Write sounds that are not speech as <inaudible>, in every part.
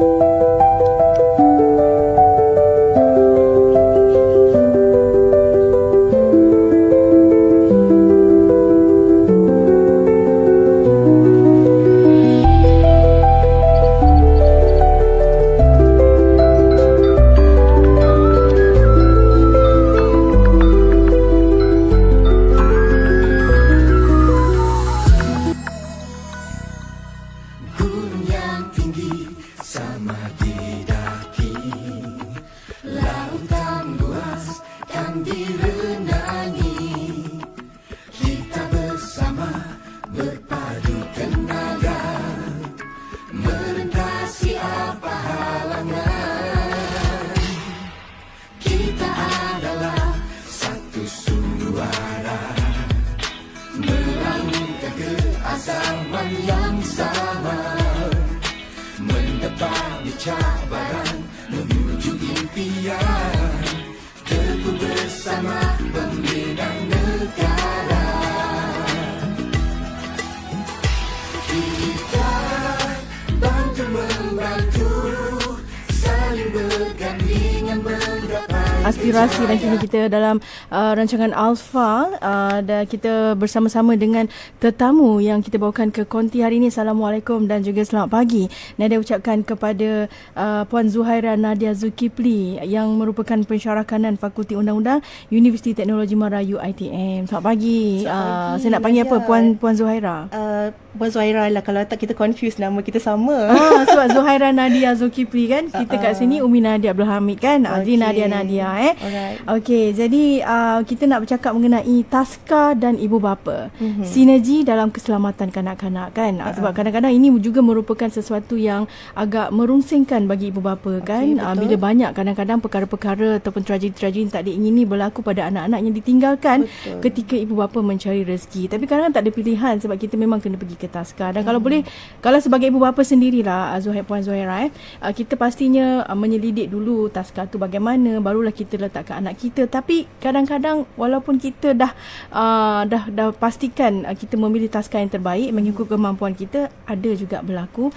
Música yang tinggi sama didaki aspirasi dan kini kita dalam uh, rancangan Alpha uh, dan kita bersama-sama dengan tetamu yang kita bawakan ke konti hari ini. Assalamualaikum dan juga selamat pagi. Nadia ucapkan kepada uh, Puan Zuhaira Nadia Zulkifli yang merupakan pensyarah kanan Fakulti Undang-Undang Universiti Teknologi Merayu ITM. Selamat pagi. Selamat Uh, pagi, saya nak panggil apa Nadia. Puan Puan Zuhaira? Uh, Puan Zuhaira lah kalau tak kita confuse nama kita sama. Ah, sebab Zuhaira <laughs> Nadia Zulkifli kan Kita kat sini Umi Nadia Abdul Hamid kan Okay. Nadia Nadia eh Alright. Okey jadi uh, kita nak bercakap mengenai taska dan ibu bapa Mhm. mm-hmm. Sinergi dalam keselamatan kanak-kanak kan uh Sebab kadang-kadang ini juga merupakan sesuatu yang Agak merungsingkan bagi ibu bapa kan Ah, betul. Bila banyak kadang-kadang perkara-perkara Ataupun tragedi-tragedi yang tak diingini berlaku pada anak-anak yang ditinggalkan Betul. Ketika ibu bapa mencari rezeki Tapi kadang-kadang tak ada pilihan Sebab kita memang kena pergi ke taska Dan Hmm. kalau boleh Kalau sebagai ibu bapa sendirilah ah, Zuhair Puan Zuhaira eh Kita pastinya ah, menyelidik dulu taska tu bagaimana Barulah kita letakkan anak kita Tapi kadang-kadang Walaupun kita dah uh, dah dah pastikan kita memilih taska yang terbaik mengikut kemampuan kita ada juga berlaku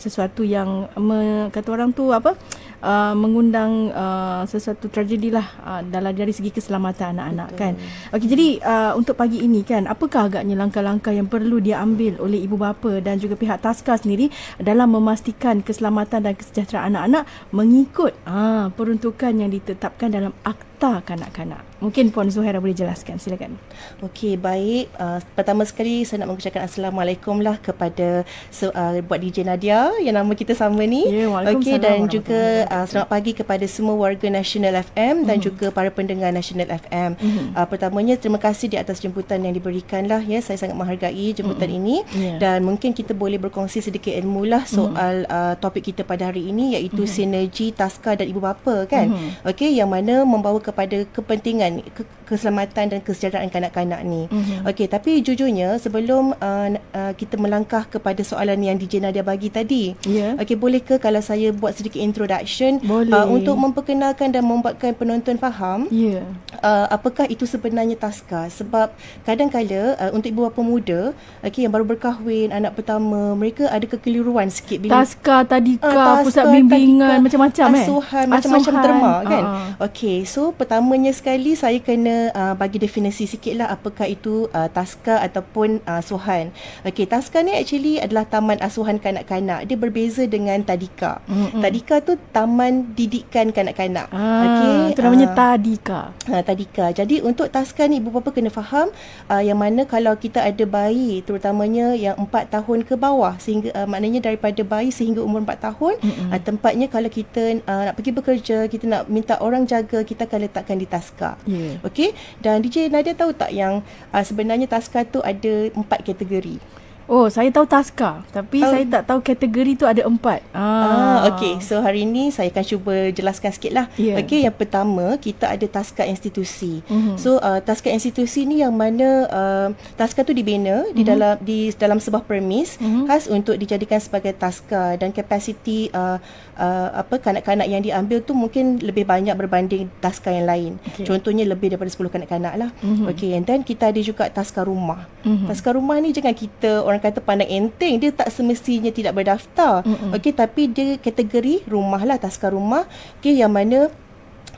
sesuatu yang me, kata orang tu apa uh, mengundang uh, sesuatu tragedi lah uh, dalam dari segi keselamatan anak-anak kan. Okey jadi uh, untuk pagi ini kan apakah agaknya langkah-langkah yang perlu diambil oleh ibu bapa dan juga pihak taska sendiri dalam memastikan keselamatan dan kesejahteraan anak-anak mengikut uh, peruntukan yang ditetapkan dalam akta kanak-kanak. Mungkin Puan Zuhaira boleh jelaskan silakan. Okey, baik. Uh, pertama sekali saya nak mengucapkan assalamualaikum lah kepada so, uh, buat DJ Nadia yang nama kita sama ni. Ya, Waalaikumsalam Okey dan juga uh, selamat pagi kepada semua warga National FM dan Mhm. juga para pendengar National FM. Uh, pertamanya terima kasih di atas jemputan yang diberikan lah ya. Saya sangat menghargai jemputan ini Ya. dan mungkin kita boleh berkongsi sedikit ilmu lah soal uh, topik kita pada hari ini iaitu sinergi taska dan ibu bapa kan. Mhm. Okey yang mana membawa kepada kepentingan ke- keselamatan dan kesejahteraan kanak-kanak ni. Mhm. Okey, tapi jujurnya sebelum uh, uh, kita melangkah kepada soalan yang DJ Nadia bagi tadi. Ya. Okey, boleh ke kalau saya buat sedikit introduction Boleh. Uh, untuk memperkenalkan dan membuatkan penonton faham Ya. uh, apakah itu sebenarnya taska sebab kadang-kala uh, untuk ibu bapa muda okey yang baru berkahwin anak pertama mereka ada kekeliruan sikit bila Taska, tadika, pusat taska, bimbingan, tadika, macam-macam eh. asuhan, macam-macam terma kan. Ah, ah. Okey, so pertamanya sekali saya kena uh, bagi definisi sikitlah apakah itu uh, taska ataupun uh, asuhan. Okey, taska ni actually adalah taman asuhan kanak-kanak. Dia berbeza dengan tadika. Mm-mm. Tadika tu taman didikan kanak-kanak. Ah, Okey, itu namanya ah, tadika. Ha, tadika. Jadi untuk taska ni ibu bapa kena faham uh, yang mana kalau kita ada bayi terutamanya yang 4 tahun ke bawah sehingga uh, maknanya daripada bayi sehingga umur 4 tahun uh, tempatnya kalau kita uh, nak pergi bekerja kita nak minta orang jaga kita akan letakkan di taska. Ya. Okey dan DJ Nadia tahu tak yang uh, sebenarnya taska tu ada empat kategori. Oh, saya tahu taska, tapi Tahu. saya tak tahu kategori tu ada empat. Ah, okey. So hari ini saya akan cuba jelaskan sikit lah. Ya. Okey, yang pertama kita ada taska institusi. Mhm. So uh, taska institusi ni yang mana uh, taska tu dibina di dalam di dalam sebuah premis Mhm. khas untuk dijadikan sebagai taska dan kapasiti uh, uh, apa kanak-kanak yang diambil tu mungkin lebih banyak berbanding taska yang lain. Okey. Contohnya lebih daripada 10 kanak-kanak lah. Mhm. Okey, and then kita ada juga taska rumah. Mhm. Taska rumah ni jangan kita orang kata pandang enteng dia tak semestinya tidak berdaftar. Okey tapi dia kategori rumah lah taska rumah. Okey yang mana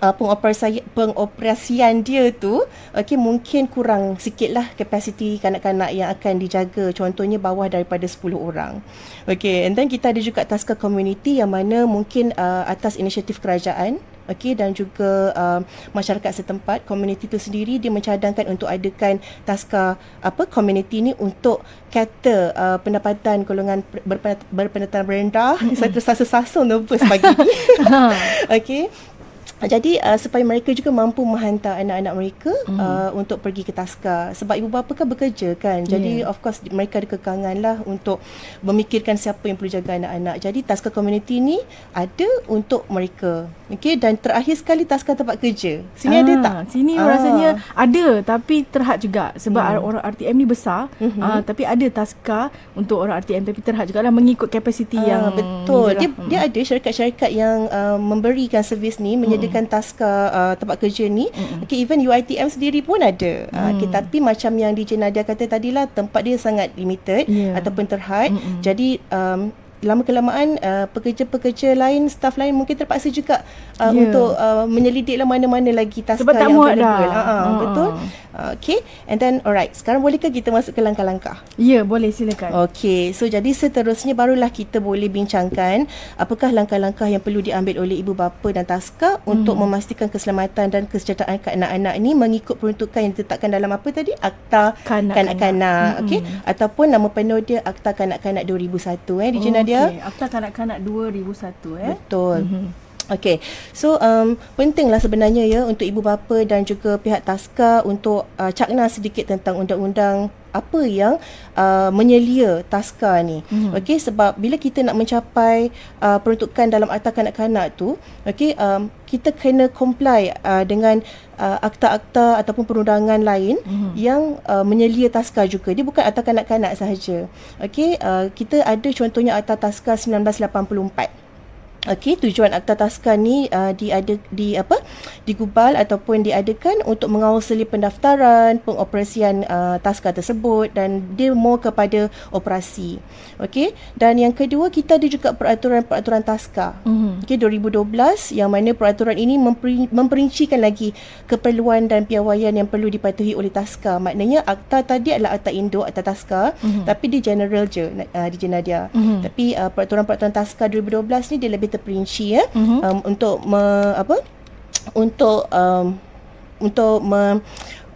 uh, pengoperasian pengoperasian dia tu okey mungkin kurang sikit lah kapasiti kanak-kanak yang akan dijaga. Contohnya bawah daripada 10 orang. Okey and then kita ada juga taska community yang mana mungkin uh, atas inisiatif kerajaan Okey dan juga uh, masyarakat setempat komuniti itu sendiri dia mencadangkan untuk adakan taska apa komuniti ni untuk kata uh, pendapatan golongan berpen- berpendapatan rendah <laughs> saya terus sasa-sasa nervous pagi. Ni <laughs> <laughs> okey. Jadi uh, supaya mereka juga mampu menghantar anak-anak mereka mm. uh, untuk pergi ke taska sebab ibu bapa kan bekerja kan. Jadi yeah. of course mereka ada kekangan lah untuk memikirkan siapa yang perlu jaga anak-anak. Jadi taska community ni ada untuk mereka okey dan terakhir sekali taska tempat kerja sini ah, ada tak sini ah. rasanya ada tapi terhad juga sebab mm. orang RTM ni besar mm-hmm. uh, tapi ada taska untuk orang RTM tapi terhad juga lah mengikut kapasiti ah, yang betul dia, hmm. dia ada syarikat-syarikat yang uh, memberikan servis ni menyediakan mengadakan taska uh, tempat kerja ni mm-hmm. okay, even UiTM sendiri pun ada mm. uh, okay, tapi macam yang DJ Nadia kata tadilah tempat dia sangat limited yeah. ataupun terhad mm-hmm. jadi um, lama kelamaan uh, pekerja-pekerja lain staff lain mungkin terpaksa juga uh, yeah. untuk uh, menyelidiklah mana-mana lagi taska Sebab tak yang muat dah. Uh, uh, betul. Uh, okay. And then alright, sekarang bolehkah kita masuk ke langkah-langkah? Ya, yeah, boleh silakan. Okay. So jadi seterusnya barulah kita boleh bincangkan apakah langkah-langkah yang perlu diambil oleh ibu bapa dan taska hmm. untuk memastikan keselamatan dan kesejahteraan anak-anak ini mengikut peruntukan yang ditetapkan dalam apa tadi? Akta Kanak-Kanak. Hmm. Okay. Ataupun nama penuh dia Akta Kanak-Kanak 2001 eh di oh. Okay. Akta Kanak-Kanak 2001 eh. Betul. Mm-hmm. Okay, so um, pentinglah sebenarnya ya untuk ibu bapa dan juga pihak taska untuk uh, cakna sedikit tentang undang-undang apa yang uh, menyelia taska ni. Mm-hmm. Okay, sebab bila kita nak mencapai uh, peruntukan dalam akta kanak-kanak tu, okay, um, kita kena comply uh, dengan uh, akta-akta ataupun perundangan lain mm-hmm. yang uh, menyelia taska juga. Dia bukan akta kanak-kanak sahaja. Okay, uh, kita ada contohnya akta taska 1984. Okey, tujuan Akta Taska ni uh, diada di apa? digubal ataupun diadakan untuk mengawasi pendaftaran, pengoperasian uh, taska tersebut dan dia more kepada operasi. Okey, dan yang kedua kita ada juga peraturan-peraturan taska. Mm-hmm. Okey, 2012 yang mana peraturan ini memperi, memperincikan lagi keperluan dan piawaian yang perlu dipatuhi oleh taska. Maknanya akta tadi adalah akta induk, akta taska, mm-hmm. tapi di general je uh, di Jenadia. Mm-hmm. Tapi uh, peraturan-peraturan taska 2012 ni dia lebih terperinci ya uh-huh. um, untuk me, apa <tsk> untuk um, untuk me,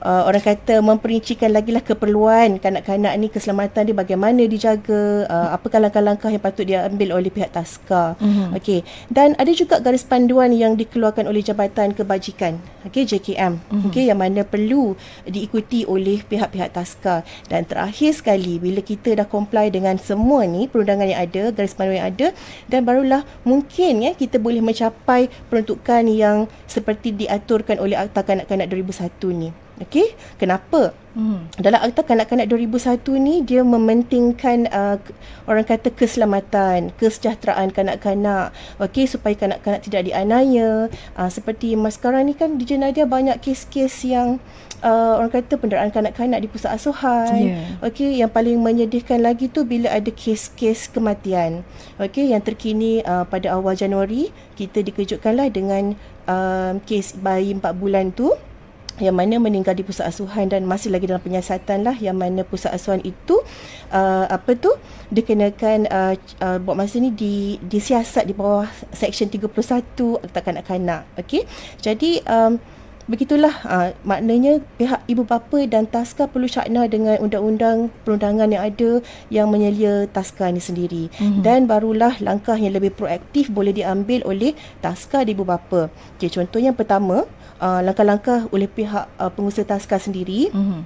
uh, orang kata memperincikan lagi lah keperluan kanak-kanak ni keselamatan dia bagaimana dijaga uh, apakah langkah-langkah yang patut diambil oleh pihak taska uh-huh. okey dan ada juga garis panduan yang dikeluarkan oleh Jabatan Kebajikan okey JKM uh-huh. okey yang mana perlu diikuti oleh pihak-pihak taska dan terakhir sekali bila kita dah comply dengan semua ni perundangan yang ada garis panduan yang ada dan barulah mungkin ya kita boleh mencapai peruntukan yang seperti diaturkan oleh Akta Kanak-Kanak 2001 ni Okey, kenapa? Hmm. Dalam Akta Kanak-Kanak 2001 ni dia mementingkan uh, orang kata keselamatan, kesejahteraan kanak-kanak. Okey, supaya kanak-kanak tidak dianiaya. Uh, seperti mas sekarang ni kan di Jenadia banyak kes-kes yang uh, orang kata penderaan kanak-kanak di pusat asuhan. Yeah. Okey, yang paling menyedihkan lagi tu bila ada kes-kes kematian. Okey, yang terkini uh, pada awal Januari kita dikejutkanlah dengan uh, kes bayi 4 bulan tu yang mana meninggal di pusat asuhan dan masih lagi dalam penyiasatan lah. Yang mana pusat asuhan itu uh, apa tu dikenakan uh, uh, buat masa ni di disiasat di bawah section 31 akta kanak-kanak. Okey? Jadi um, begitulah uh, maknanya pihak ibu bapa dan taska perlu syakna dengan undang-undang perundangan yang ada yang menyelia taska ini sendiri mm-hmm. dan barulah langkah yang lebih proaktif boleh diambil oleh taska di ibu bapa okay, contoh yang pertama uh, langkah-langkah oleh pihak uh, pengusaha taska sendiri mm-hmm.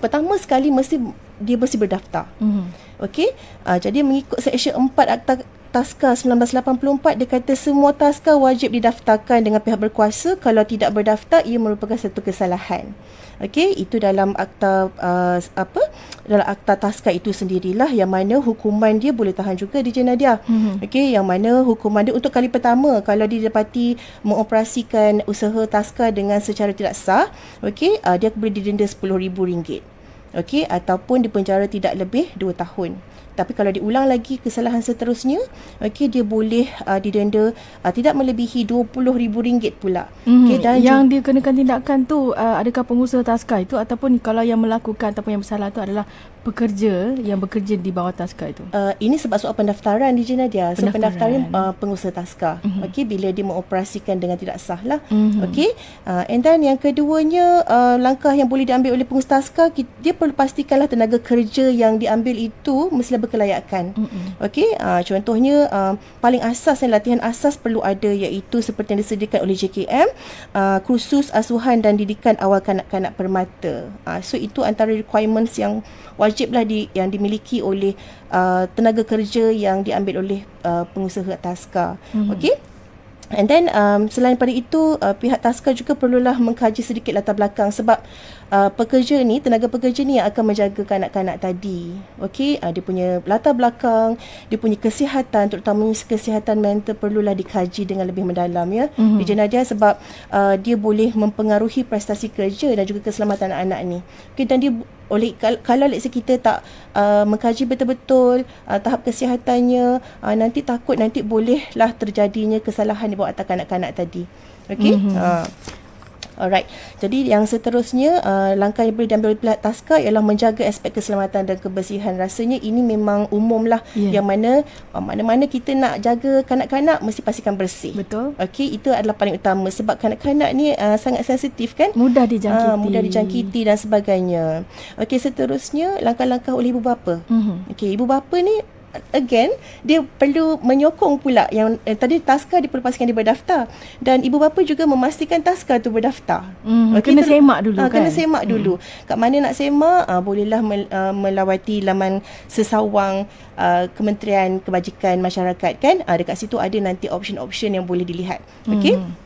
pertama sekali mesti dia mesti berdaftar mm-hmm. Okey, uh, jadi mengikut seksyen 4 Akta Taska 1984 dia kata semua taska wajib didaftarkan dengan pihak berkuasa kalau tidak berdaftar ia merupakan satu kesalahan. Okey, itu dalam akta uh, apa? Dalam akta taska itu sendirilah yang mana hukuman dia boleh tahan juga di Jenadia. Mm-hmm. Okey, yang mana hukuman dia untuk kali pertama kalau didapati mengoperasikan usaha taska dengan secara tidak sah, okey, uh, dia boleh didenda RM10,000. okey ataupun dipenjara tidak lebih 2 tahun. Tapi kalau diulang lagi kesalahan seterusnya, okey dia boleh uh, didenda uh, tidak melebihi RM20,000 pula. Hmm, Okey dan yang dia kenakan tindakan tu uh, adakah pengusaha taska itu ataupun kalau yang melakukan ataupun yang bersalah tu adalah pekerja yang bekerja di bawah taska itu. Uh, ini sebab soal pendaftaran di Nadia. So Pendaftaran. pendaftaran uh, pengusaha taska. Mhm. Mm-hmm. Okey bila dia mengoperasikan dengan tidak sah lah. Mhm. Mm-hmm. Okey. Uh, and then yang keduanya uh, langkah yang boleh diambil oleh pengusaha taska dia perlu pastikanlah tenaga kerja yang diambil itu mestilah berkelayakan. Mm-mm. Okey, uh, contohnya uh, paling asas dan latihan asas perlu ada iaitu seperti yang disediakan oleh JKM, uh, kursus asuhan dan didikan awal kanak-kanak permata. Uh, so itu antara requirements yang wajiblah di yang dimiliki oleh uh, tenaga kerja yang diambil oleh uh, pengusaha taska. Mhm. Okey? And then um, selain pada itu uh, pihak taska juga perlulah mengkaji sedikit latar belakang sebab uh, pekerja ni tenaga pekerja ni yang akan menjaga kanak-kanak tadi. Okey, uh, dia punya latar belakang, dia punya kesihatan terutamanya kesihatan mental perlulah dikaji dengan lebih mendalam ya. Mhm. Mm-hmm. Di Jenadia sebab uh, dia boleh mempengaruhi prestasi kerja dan juga keselamatan anak-anak ni. Okey dan dia oleh kal- kalau let's say kita tak uh, mengkaji betul-betul uh, tahap kesihatannya uh, nanti takut nanti bolehlah terjadinya kesalahan di bawah atas kanak-kanak tadi. Okey. Mhm. Mm-hmm. Uh, Alright. Jadi yang seterusnya uh, langkah yang boleh diambil oleh pihak taska ialah menjaga aspek keselamatan dan kebersihan. Rasanya ini memang umum lah Ya. yang mana uh, mana-mana kita nak jaga kanak-kanak mesti pastikan bersih. Betul. Okey, itu adalah paling utama sebab kanak-kanak ni uh, sangat sensitif kan? Mudah dijangkiti. Ah, mudah dijangkiti dan sebagainya. Okey, seterusnya langkah-langkah oleh ibu bapa. Mhm. Okey, ibu bapa ni again dia perlu menyokong pula yang eh, tadi taska dia perlu pastikan dia berdaftar dan ibu bapa juga memastikan taska tu berdaftar. Mhm, Okey, kena ter- semak dulu ah, kan? Kena semak dulu. Kat mana nak semak, ah, bolehlah mel, ah, melawati laman sesawang ah, Kementerian Kebajikan Masyarakat kan. Ah, dekat situ ada nanti option-option yang boleh dilihat. Okey. Mhm.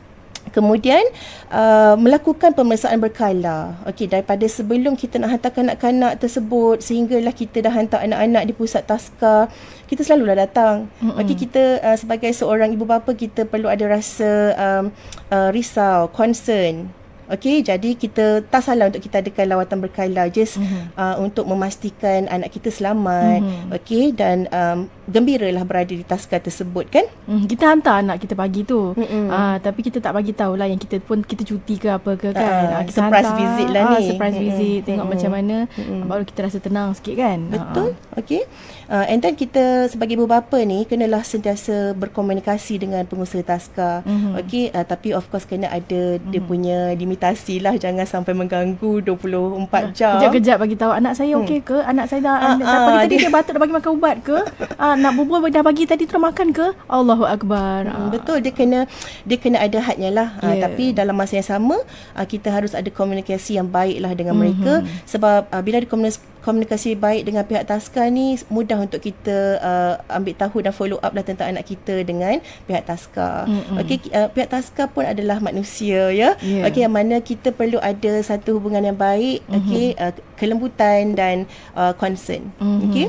Kemudian uh, melakukan pemeriksaan berkala. Okey daripada sebelum kita nak hantar kanak-kanak tersebut sehinggalah kita dah hantar anak-anak di pusat taska, kita selalulah datang. Okey kita uh, sebagai seorang ibu bapa kita perlu ada rasa um, uh, risau, concern. Okey jadi kita tak salah untuk kita adakan lawatan berkala just Mhm. uh, untuk memastikan anak kita selamat. Mhm. Okey dan um, gembiralah berada di taska tersebut kan? Hmm, kita hantar anak kita pagi tu. Mm-mm. Ah, tapi kita tak bagi tahu lah yang kita pun kita cuti ke apa ke kan. Ah, kita surprise visit lah ah, ni. Surprise Mm-mm. visit tengok Mm-mm. macam mana Mm-mm. baru kita rasa tenang sikit kan. Betul. Okey. Uh, and then kita sebagai ibu bapa ni kenalah sentiasa berkomunikasi dengan pengusaha taska. Mhm. Okey, uh, tapi of course kena ada dia punya limitasi lah jangan sampai mengganggu 24 jam. Kejap-kejap bagi tahu anak saya okey ke? Anak saya dah Ah, ah, pagi tadi dia- dia batuk dah bagi makan ubat ke? <laughs> ah, nak bubur dah pagi tadi dah makan ke? Allahu akbar. Hmm, betul dia kena dia kena ada hadnya lah yeah. uh, Yeah. tapi dalam masa yang sama uh, kita harus ada komunikasi yang baik lah dengan Mhm. mereka sebab uh, bila ada komunikasi komunikasi baik dengan pihak taska ni mudah untuk kita uh, ambil tahu dan follow up lah tentang anak kita dengan pihak taska. Mm-mm. Okey uh, pihak taska pun adalah manusia ya. Yeah. Okey yang mana kita perlu ada satu hubungan yang baik, Mhm. okey uh, kelembutan dan uh, concern. Mhm. Okey.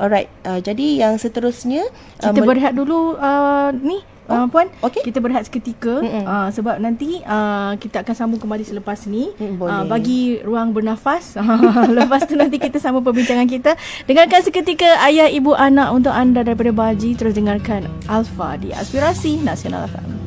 Alright, uh, jadi yang seterusnya uh, Kita mel- berehat dulu uh, ni Uh, puan, okey. kita berehat seketika Mm-mm. uh, sebab nanti uh, kita akan sambung kembali selepas ni. Mm, Uh, bagi ruang bernafas. <laughs> Lepas tu nanti kita sambung perbincangan kita. Dengarkan seketika ayah ibu anak untuk anda daripada Baji terus dengarkan Alfa di Aspirasi Nasional FM.